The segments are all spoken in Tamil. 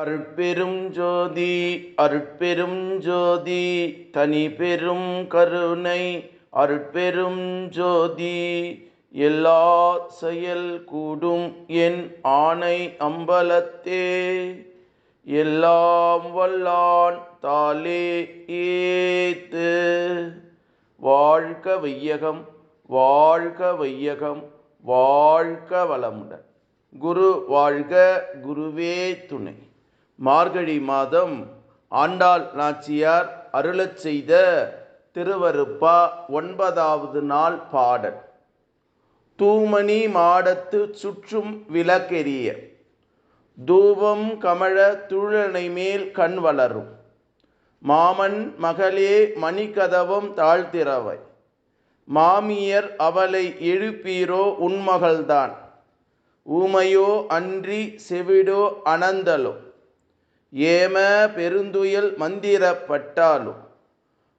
அருட்பெரும் ஜோதி அருட்பெரும் ஜோதி தனி பெரும் கருணை அருட்பெரும் ஜோதி. எல்லா செயல் கூடும் என் ஆணை அம்பலத்தே. எல்லாம் வல்லான் தாலே ஏத்து. வாழ்க வையகம் வாழ்க வையகம் வாழ்க வளமுடன். குரு வாழ்க குருவே துணை. மார்கழி மாதம் ஆண்டாள் நாச்சியார் அருளச் செய்த திருவருப்பா ஒன்பதாவது நாள் பாடல். தூமணி மாடத்து சுற்றும் விளக்கெரிய தூபம் கமழ துழனை மேல் கண் வளரும். மாமன் மகளே மணிக்கதவம் தாழ்த்திறவை மாமியர் அவளை எழுப்பீரோ உன்மகள்தான். ஊமையோ அன்றி செவிடோ அனந்தலோ ஏம பெருந்துயல் மந்திரப்பட்டாலும்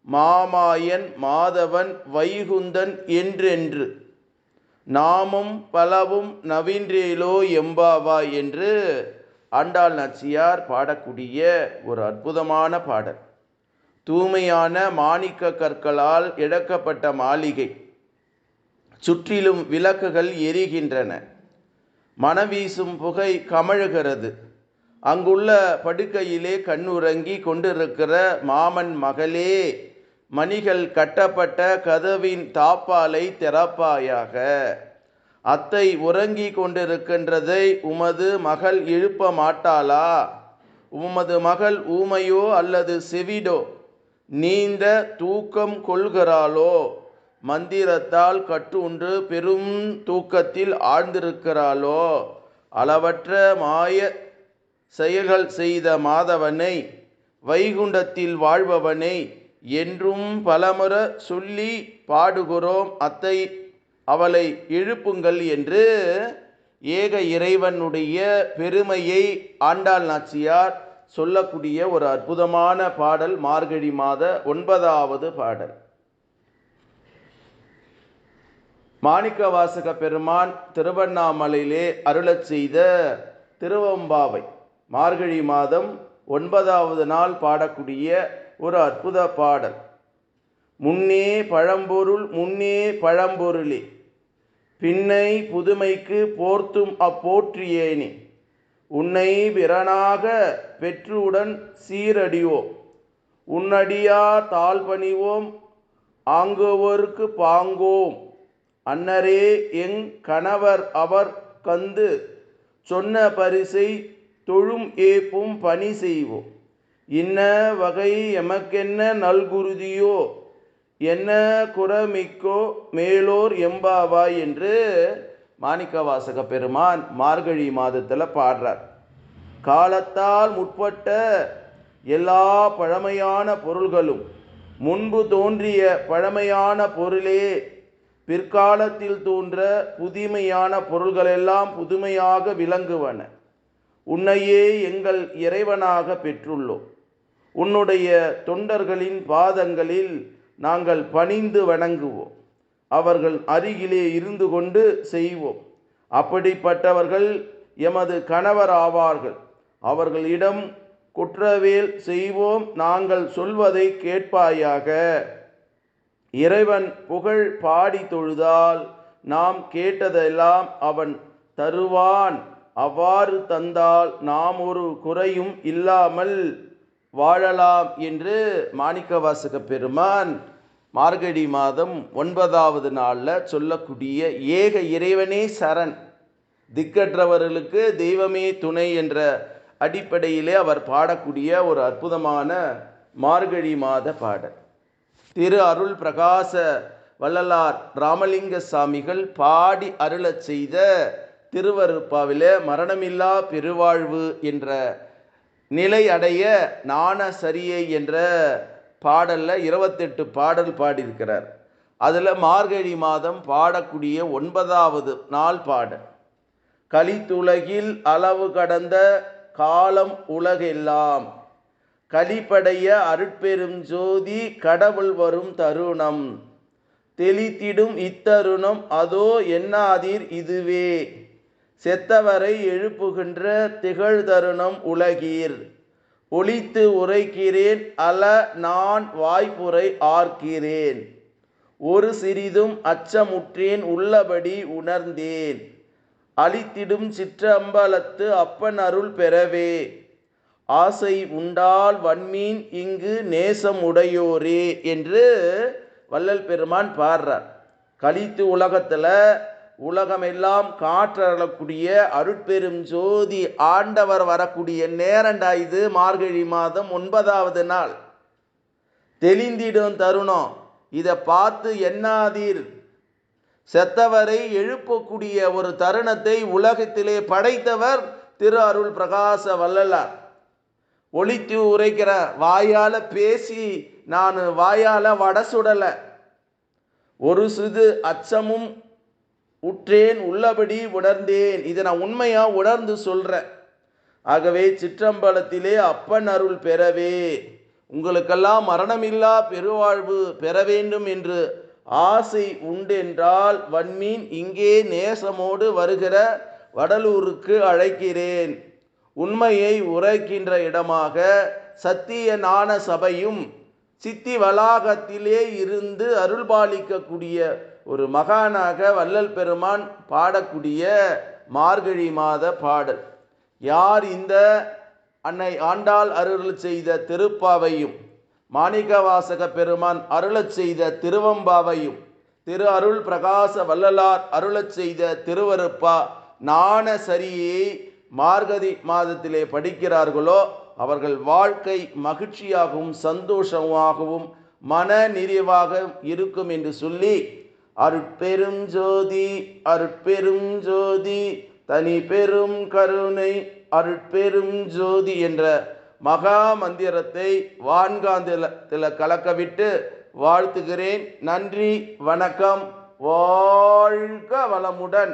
மாமாயன் மாதவன் வைகுந்தன் என்றென்று நாமும் பலவும் நவீன்றேலோ எம்பாவா என்று ஆண்டாள் நாச்சியார் பாடக்கூடிய ஒரு அற்புதமான பாடல். தூய்மையான மாணிக்க கற்களால் இழக்கப்பட்ட மாளிகை. சுற்றிலும் விளக்குகள் எரிகின்றன. மனவீசும் புகை கமழுகிறது. அங்குள்ள படுக்கையிலே கண்ணுறங்கி கொண்டிருக்கிற மாமன் மகளே மணிகள் கட்டப்பட்ட கதவின் தாப்பாலை திறப்பாயாக. அத்தை உறங்கி கொண்டிருக்கின்றதை உமது மகள் எழுப்ப மாட்டாளா? உமது மகள் ஊமையோ அல்லது செவிடோ? நீந்த தூக்கம் கொள்கிறாளோ? மந்திரத்தால் கட்டுண்டு பெரும் தூக்கத்தில் ஆழ்ந்திருக்கிறாளோ? அளவற்ற மாய செயல்கள் செய்த மாதவனை வைகுண்டத்தில் வாழ்பவனை என்றும் பலமுற சொல்லி பாடுகிறோம் அத்தை. அவளை எழுப்புங்கள் என்று ஏக இறைவனுடைய பெருமையை ஆண்டாள் நாச்சியார் சொல்லக்கூடிய ஒரு அற்புதமான பாடல் மார்கழி மாத ஒன்பதாவது பாடல். மாணிக்கவாசக பெருமான் திருவண்ணாமலையிலே அருளச் செய்த திருவம்பாவை. மார்கழி மாதம் ஒன்பதாவது நாள் பாடக்கூடிய ஒரு அற்புத பாடல். முன்னே பழம்பொருள் முன்னே பழம்பொருளே. பின்னை புதுமைக்கு போர்த்தும் அப்போற்றியேனே. உன்னை பிறனாக பெற்றுடன் சீரடிவோம் உன்னடியா தாழ் பணிவோம் ஆங்குவோருக்கு பாங்கோம் அன்னரே எங் கணவர் அவர் கந்து சொன்ன பரிசை தொழும் ஏப்பும் பணி செய்வோம் இன்ன வகை எமக்கென்ன நல்குருதியோ என்ன குறமிக்கோ மேலோர் எம்பாவாய் என்று மாணிக்கவாசக பெருமான் மார்கழி மாதத்தில் பாடுறார். காலத்தால் முற்பட்ட எல்லா பழமையான பொருள்களும் முன்பு தோன்றிய பழமையான பொருளே பிற்காலத்தில் தோன்ற புதுமையான பொருள்களெல்லாம் புதுமையாக விளங்குவன. உன்னையே எங்கள் இறைவனாக பெற்றுள்ளோம். உன்னுடைய தொண்டர்களின் பாதங்களில் நாங்கள் பணிந்து வணங்குவோம். அவர்கள் அருகிலே இருந்து கொண்டு செய்வோம். அப்படிப்பட்டவர்கள் எமது கணவர் ஆவார்கள். அவர்களிடம் குற்றவேல் செய்வோம் நாங்கள் சொல்வதை கேட்பாயாக. இறைவன் புகழ் பாடி தொழுதால் நாம் கேட்டதெல்லாம் அவன் தருவான். அவ்வாறு தந்தால் நாம் ஒரு குறையும் இல்லாமல் வாழலாம் என்று மாணிக்கவாசக பெருமான் மார்கழி மாதம் ஒன்பதாவது நாளில் சொல்லக்கூடிய ஏக இறைவனே சரண். திக்கற்றவர்களுக்கு தெய்வமே துணை என்ற அடிப்படையிலே அவர் பாடக்கூடிய ஒரு அற்புதமான மார்கழி மாத பாடல். திரு அருள் பிரகாச வள்ளலார் ராமலிங்க சாமிகள் பாடி அருளச் செய்த திருவருப்பாவில் மரணமில்லா பெருவாழ்வு என்ற நிலை அடைய நாண சரியை என்ற பாடலில் இருபத்தெட்டு பாடல் பாடியிருக்கிறார். அதில் மார்கழி மாதம் பாடக்கூடிய ஒன்பதாவது நாள் பாடல். கலித்துலகில் அளவு கடந்த காலம் உலகெல்லாம். கலிப்படைய அருட்பெரும் ஜோதி கடவுள் வரும் தருணம். தெளித்திடும் இத்தருணம் அதோ என்னாதீர் இதுவே. செத்தவரை எழுப்புகின்ற திகழ் தருணம் உலகீர். ஒளித்து உரைக்கிறேன் அல நான் வாய்ப்புரை ஆர்க்கிறேன். ஒரு சிறிதும் அச்சமுற்றேன் உள்ளபடி உணர்ந்தேன். அழித்திடும் சிற்றம்பலத்து அப்பன் அருள் பெறவே. ஆசை உண்டால் வன்மீன் இங்கு நேசம் உடையோரே என்று வள்ளல் பெருமான் பாடுறார். கழித்து உலகத்தில் உலகமெல்லாம் காற்றழக்கூடிய அருட்பெரும் ஜோதி ஆண்டவர் வரக்கூடிய நேரண்டா இது மார்கழி மாதம் ஒன்பதாவது நாள். தெளிந்திடும் தருணம். இதை பார்த்து எண்ணாதீர். செத்தவரை எழுப்பக்கூடிய ஒரு தருணத்தை உலகத்திலே படைத்தவர் திரு அருள் பிரகாச வல்லலார் ஒழித்து உரைக்கிற வாயால பேசி நான் வாயால வட சுடலை ஒரு சிறு அச்சமும் உற்றேன் உள்ளபடி உணர்ந்தேன். இதை நான் உண்மையா உணர்ந்து சொல்றேன். ஆகவே சிற்றம்பலத்திலே அப்பன் அருள் பெறவே. உங்களுக்கெல்லாம் மரணமில்லா பெருவாழ்வு பெற வேண்டும் என்று ஆசை உண்டென்றால் வன்மீன் இங்கே நேசமோடு வருகிற வடலூருக்கு அழைக்கிறேன். உண்மையை உரைக்கின்ற இடமாக சத்திய ஞான சபையும் சித்தி வளாகத்திலே இருந்து அருள்பாலிக்கக்கூடிய ஒரு மகானாக வள்ளல் பெருமான் பாடக்கூடிய மார்கழி மாத பாடல். யார் இந்த அன்னை ஆண்டாள் அருள் செய்த திருப்பாவையும் மாணிக்கவாசக பெருமான் அருளச் செய்த திருவம்பாவையும் திரு அருள் பிரகாச வள்ளலார் அருளச் செய்த திருவருப்பா நாண சரியை மார்கதி மாதத்திலே படிக்கிறார்களோ அவர்கள் வாழ்க்கை மகிழ்ச்சியாகவும் சந்தோஷமாகவும் மன நிறைவாக இருக்கும் என்று சொல்லி அருட்பெரும் ஜோதி அருட்பெரும் ஜோதி தனி பெரும் கருணை அருட்பெரும் ஜோதி என்ற மகா மந்திரத்தை வான்காந்தில கலக்கவிட்டு வாழ்த்துகிறேன். நன்றி வணக்கம் வாழ்க வளமுடன்.